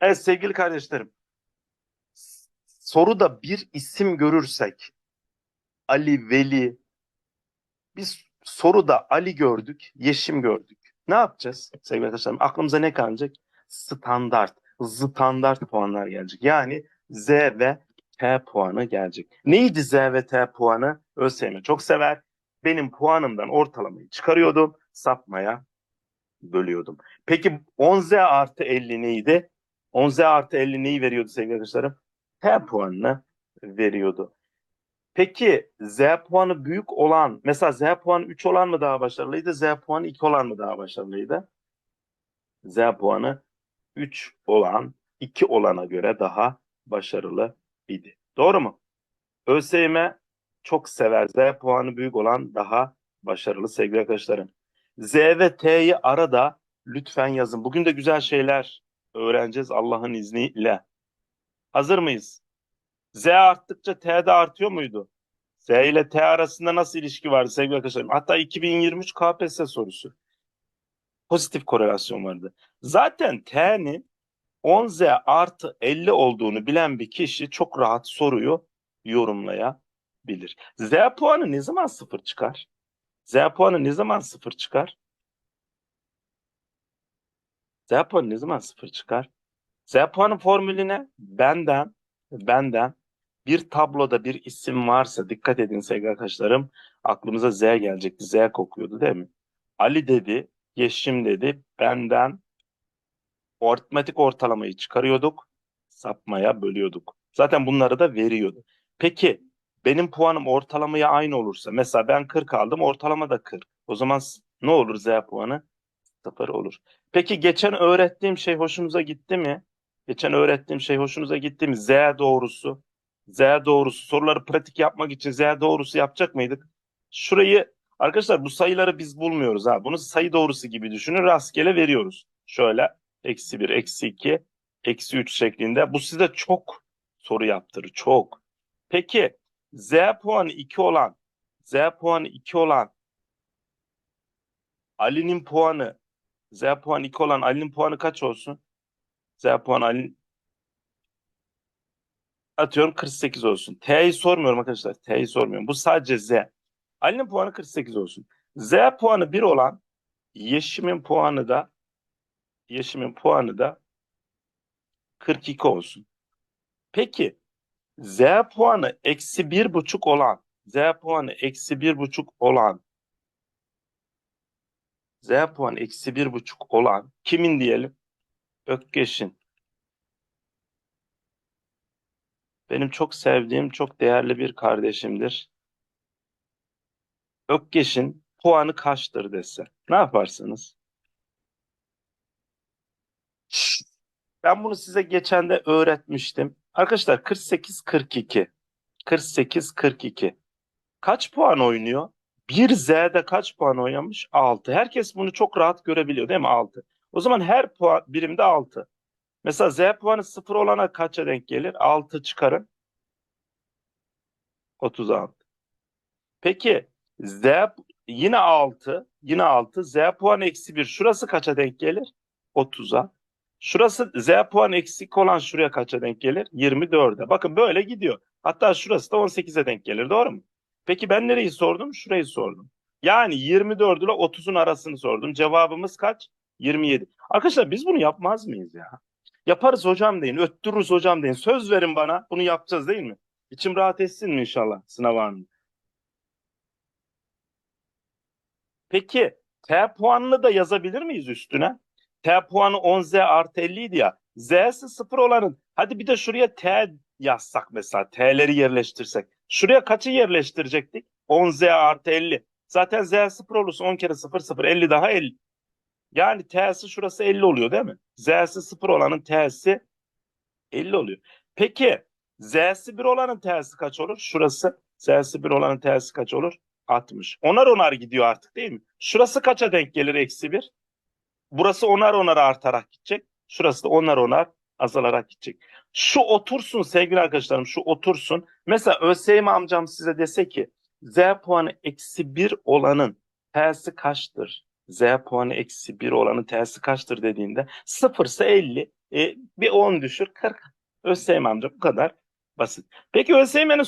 Evet sevgili kardeşlerim. Soruda bir isim görürsek Ali, Veli biz soruda Ali gördük, Yeşim gördük. Ne yapacağız sevgili arkadaşlarım? Aklımıza ne kalacak? Standart, standart puanlar gelecek. Yani Z ve T puanı gelecek. Neydi Z ve T puanı? ÖSYM çok sever. Benim puanımdan ortalamayı çıkarıyordum, sapmaya bölüyordum. Peki 10Z artı 50 neydi? 10Z artı 50 neyi veriyordu sevgili arkadaşlarım? T puanını veriyordu. Peki Z puanı büyük olan, mesela Z puanı 3 olan mı daha başarılıydı? Z puanı 2 olan mı daha başarılıydı? Z puanı 3 olan 2 olana göre daha başarılı idi. Doğru mu? ÖSYM çok sever. Z puanı büyük olan daha başarılı sevgili arkadaşlarım. Z ve T'yi arada lütfen yazın. Bugün de güzel şeyler öğreneceğiz Allah'ın izniyle. Hazır mıyız? Z arttıkça T de artıyor muydu? Z ile T arasında nasıl ilişki vardı sevgili arkadaşlarım? Hatta 2023 KPSS sorusu. Pozitif korelasyon vardı. Zaten T'nin 10Z artı 50 olduğunu bilen bir kişi çok rahat soruyu yorumlayabilir. Z puanı ne zaman sıfır çıkar? Z puanı ne zaman sıfır çıkar? Z puanı ne zaman sıfır çıkar? Z puanı formülü ne? Benden, benden bir tabloda bir isim varsa dikkat edin sevgili arkadaşlarım. Aklımıza Z gelecekti. Z kokuyordu değil mi? Ali dedi, Yeşim dedi. Benden aritmetik ortalamayı çıkarıyorduk. Sapmaya bölüyorduk. Zaten bunları da veriyordu. Peki benim puanım ortalamaya aynı olursa mesela ben 40 aldım ortalama da 40. O zaman ne olur Z puanı? 0 olur. Peki geçen öğrettiğim şey hoşunuza gitti mi? Geçen öğrettiğim şey hoşunuza gitti mi? Z doğrusu. Z doğrusu. Soruları pratik yapmak için Z doğrusu yapacak mıydık? Şurayı arkadaşlar bu sayıları biz bulmuyoruz ha. Bunu sayı doğrusu gibi düşünün. Rastgele veriyoruz. Şöyle eksi 1, eksi 2, eksi 3 şeklinde. Bu size çok soru yaptırır. Çok. Peki Z puanı 2 olan Z puanı 2 olan Ali'nin puanı Z puanı 2 olan Ali'nin puanı kaç olsun? Z puanı Ali atıyorum 48 olsun. T'yi sormuyorum arkadaşlar. T'yi sormuyorum. Bu sadece Z. Ali'nin puanı 48 olsun. Z puanı 1 olan Yeşim'in puanı da Yeşim'in puanı da 42 olsun. Peki Z puanı eksi bir buçuk olan Z puanı eksi bir buçuk olan Z puanı eksi bir buçuk olan kimin diyelim? Ökkeş'in. Benim çok sevdiğim, çok değerli bir kardeşimdir. Ökkeş'in puanı kaçtır dese. Ne yaparsınız? Ben bunu size geçen de öğretmiştim. Arkadaşlar 48-42. 48-42. Kaç puan oynuyor? Bir Z'de kaç puan oynamış? 6. Herkes bunu çok rahat görebiliyor değil mi? 6. O zaman her puan birimde 6. Mesela Z puanı 0 olana kaça denk gelir? 6 çıkarın. 36. Peki Z yine 6. Yine 6. Z puan eksi 1. Şurası kaça denk gelir? 30'a. Şurası Z puan eksik olan şuraya kaça denk gelir? 24'e. Bakın böyle gidiyor. Hatta şurası da 18'e denk gelir. Doğru mu? Peki ben nereyi sordum? Şurayı sordum. Yani 24 ile 30'un arasını sordum. Cevabımız kaç? 27. Arkadaşlar biz bunu yapmaz mıyız ya? Yaparız hocam deyin. Öttürürüz hocam deyin. Söz verin bana. Bunu yapacağız değil mi? İçim rahat etsin mi inşallah sınav anında? Peki T puanını da yazabilir miyiz üstüne? T puanı 10Z artı 50 idi ya. Z'si 0 olanın. Hadi bir de şuraya T yazsak mesela. T'leri yerleştirsek. Şuraya kaçı yerleştirecektik? 10Z artı 50. Zaten Z 0 olursa 10 kere 0 0. 50 daha 50. Yani T'si şurası 50 oluyor değil mi? Z'si 0 olanın T'si 50 oluyor. Peki Z'si 1 olanın T'si kaç olur? Şurası Z'si 1 olanın T'si kaç olur? 60. Onar onar gidiyor artık değil mi? Şurası kaça denk gelir eksi 1? Burası onar onar artarak gidecek. Şurası da onar onar azalarak gidecek. Şu otursun sevgili arkadaşlarım şu otursun. Mesela ÖSYM amcam size dese ki Z puanı eksi 1 olanın T'si kaçtır? Z puanı eksi 1 olanın T'si kaçtır dediğinde 0 ise 50, E, bir 10 düşür 40. Özseyim amca bu kadar basit. Peki Özseymen'in